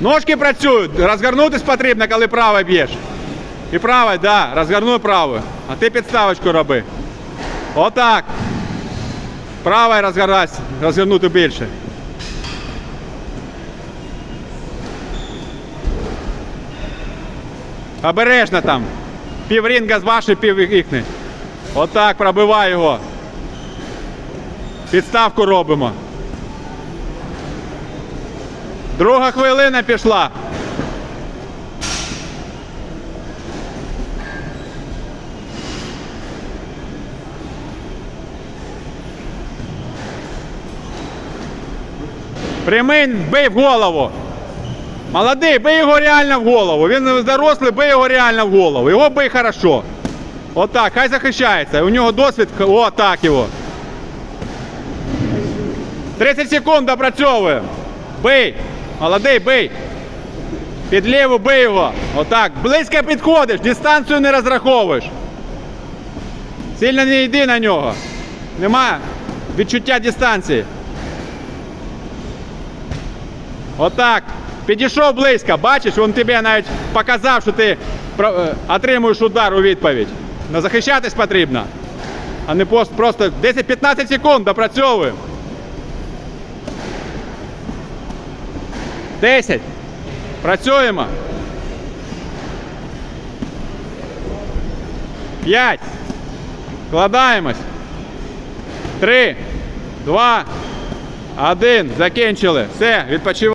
Ножки працюють. Розгорнутись потрібно, коли правою б'єш. І правою, да, розгорнуй правою. А ти підставочку роби. Отак. Правою розгорнась, розгорнути більше. Обережно там. Пів рінга з вашої, пів їхні. Отак, пробивай його. Підставку робимо. Друга хвилина пішла. Прямий бий в голову. Молодий, бий його реально в голову. Він дорослий, бий його реально в голову. Його бий хорошо. Отак, хай захищається. У нього досвід. Отак його. 30 секунд допрацьовує. Бий. Молодий, бий. Під ліву бий його. Отак. Близько підходиш, дистанцію не розраховуєш. Сильно не йди на нього. Нема відчуття дистанції. Отак. Підійшов близько, бачиш, він тобі навіть показав, що ти е, отримуєш удар у відповідь. Но захищатись потрібно. А не просто 10-15 секунд допрацьовуємо. 10. Працюємо. 5. Вкладаємось. 3, 2, 1. Закінчили. Все, відпочиваємо.